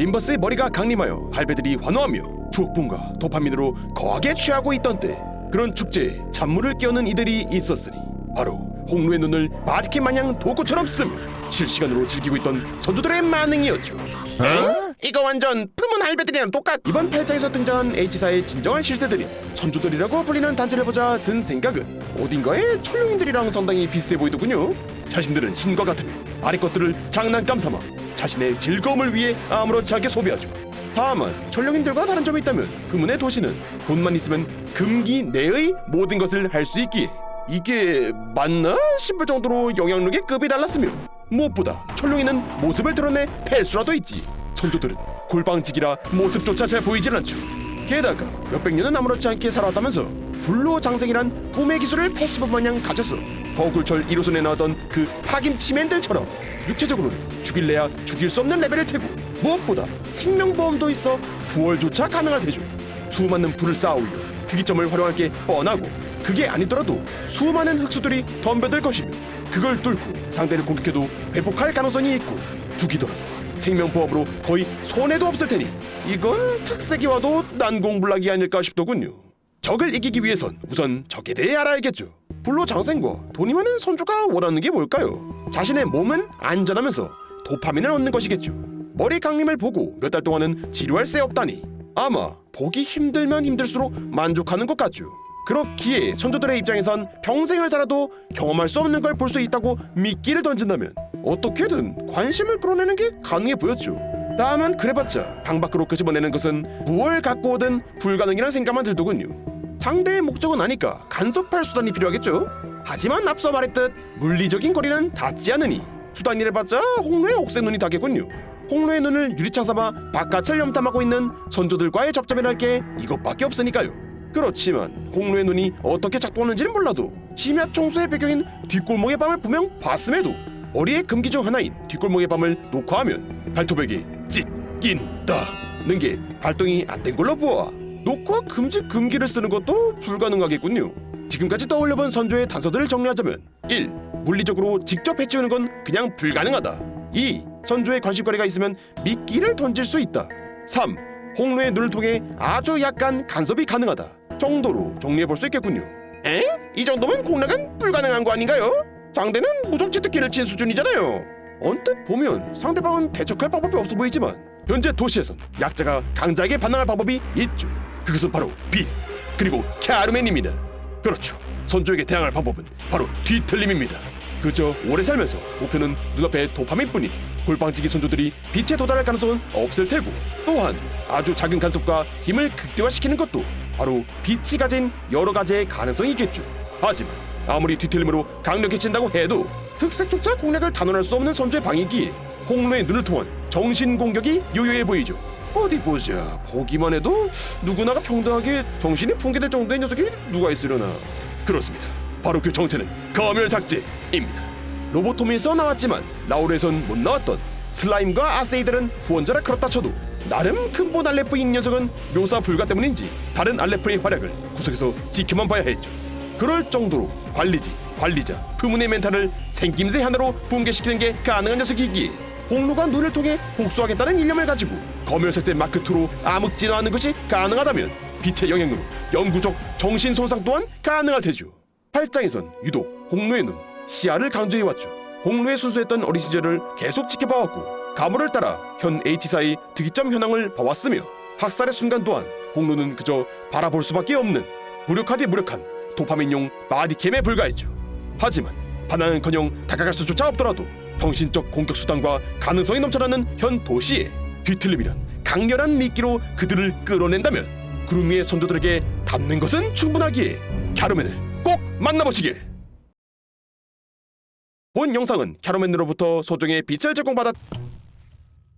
림버스의 머리가 강림하여 할배들이 환호하며 추억분과 도파민으로 거하게 취하고 있던 때 그런 축제에 찬물을 끼얹는 이들이 있었으니 바로 홍로의 눈을 바디캠 마냥 도구처럼 쓰며 실시간으로 즐기고 있던 선조들의 만행이었죠. 어? 이거 완전 품은 할배들이랑 똑같. 이번 8장에서 등장한 H사의 진정한 실세들인 선조들이라고 불리는 단체를 보자 든 생각은 어딘가에 철룡인들이랑 상당히 비슷해 보이더군요. 자신들은 신과 같으며 아래 것들을 장난감 삼아 자신의 즐거움을 위해 아무렇지 않게 소비하죠. 다만 철룡인들과 다른 점이 있다면 그문의 도시는 돈만 있으면 금기 내의 모든 것을 할 수 있기에. 이게 맞나 싶을 정도로 영향력의 급이 달랐으며 무엇보다 철룡이는 모습을 드러내 폐수라도 있지. 선조들은 골방지기라 모습조차 잘 보이질 않죠. 게다가 몇백 년은 아무렇지 않게 살아왔다면서 불로장생이란 꿈의 기술을 패시브 마냥 가져서 거굴철 1호선에 나왔던 그 파김치맨들처럼 육체적으로는 죽일래야 죽일 수 없는 레벨을 태고 무엇보다 생명보험도 있어 부활조차 가능할 테죠 수많은 불을 쌓아 올려 특이점을 활용할 게 뻔하고 그게 아니더라도 수많은 흑수들이 덤벼들 것이며 그걸 뚫고 상대를 공격해도 회복할 가능성이 있고 죽이더라도 생명보험으로 거의 손해도 없을 테니 이건 특색이와도 난공불락이 아닐까 싶더군요. 적을 이기기 위해선 우선 적에 대해 알아야겠죠 불로 장생과 돈이 많은 선조가 원하는 게 뭘까요? 자신의 몸은 안전하면서 도파민을 얻는 것이겠죠 머리 강림을 보고 몇 달 동안은 지루할 새 없다니 아마 보기 힘들면 힘들수록 만족하는 것 같죠. 그렇기에 선조들의 입장에선 평생을 살아도 경험할 수 없는 걸 볼 수 있다고 미끼를 던진다면 어떻게든 관심을 끌어내는 게 가능해 보였죠. 다만 그래봤자 방 밖으로 끄집어내는 것은 무얼 갖고 오든 불가능이라는 생각만 들더군요. 상대의 목적은 아니까 간섭할 수단이 필요하겠죠. 하지만 앞서 말했듯 물리적인 거리는 닿지 않으니 수단이래봤자 홍로의 옥새 눈이 닿겠군요. 홍로의 눈을 유리창 삼아 바깥을 염탐하고 있는 선조들과의 접점이랄 게 이것밖에 없으니까요. 그렇지만 홍로의 눈이 어떻게 작동하는지는 몰라도 심야 총수의 배경인 뒷골목의 밤을 분명 봤음에도 머리의 금기 중 하나인 뒷골목의 밤을 녹화하면 발톱에게 찢긴다 는 게 발동이 안 된 걸로 보아 녹화 금지 금기를 쓰는 것도 불가능하겠군요. 지금까지 떠올려본 선조의 단서들을 정리하자면 1. 물리적으로 직접 해치우는 건 그냥 불가능하다 2. 선조의 관심거리가 있으면 미끼를 던질 수 있다 3. 홍로의 눈을 통해 아주 약간 간섭이 가능하다 정도로 정리해 볼 수 있겠군요 에? 이 정도면 공략은 불가능한 거 아닌가요? 상대는 무적 치트키를 친 수준이잖아요 언뜻 보면 상대방은 대적할 방법이 없어 보이지만 현재 도시에선 약자가 강자에게 반항할 방법이 있죠 그것은 바로 빛 그리고 캬르멘입니다. 그렇죠. 선조에게 대항할 방법은 바로 뒤틀림입니다. 그저 오래 살면서 목표는 눈앞의 도파민뿐인 골방지기 선조들이 빛에 도달할 가능성은 없을 테고 또한 아주 작은 간섭과 힘을 극대화시키는 것도 바로 빛이 가진 여러 가지의 가능성이 있겠죠. 하지만 아무리 뒤틀림으로 강력해진다고 해도 특색조차 공략을 단언할 수 없는 선조의 방이기에 홍로의 눈을 통한 정신 공격이 요요해 보이죠 어디 보자. 보기만 해도 누구나가 평등하게 정신이 붕괴될 정도의 녀석이 누가 있으려나. 그렇습니다. 바로 그 정체는 검열삭제입니다. 로보토미에서 나왔지만 나오르에선 못 나왔던 슬라임과 아세이들은 후원자라 그렇다 쳐도 나름 근본 알레프인 녀석은 묘사 불가 때문인지 다른 알레프의 활약을 구석에서 지켜만 봐야 했죠. 그럴 정도로 관리지, 관리자, 부문의 멘탈을 생김새 하나로 붕괴시키는 게 가능한 녀석이기에 홍로가 눈을 통해 복수하겠다는 일념을 가지고 검열색제 마크2로 암흑 진화하는 것이 가능하다면 빛의 영향으로 영구적 정신 손상 또한 가능할 테죠. 8장에선 유독 눈, 시야를 강조해왔죠. 홍로의 순수했던 어린 시절을 계속 지켜봐왔고 가물을 따라 현 H사의 특이점 현황을 봐왔으며 학살의 순간 또한 홍로는 그저 바라볼 수밖에 없는 무력하디 무력한 도파민용 바디캠에 불과했죠. 하지만 반항은커녕 다가갈 수조차 없더라도 정신적 공격 수단과 가능성이 넘쳐나는 현 도시에 뒤틀림이란 강렬한 미끼로 그들을 끌어낸다면 구름 위의 선조들에게 닿는 것은 충분하기에 캬르멘을 꼭 만나보시길. 본 영상은 캬르멘으로부터 소정의 빛을 제공받았.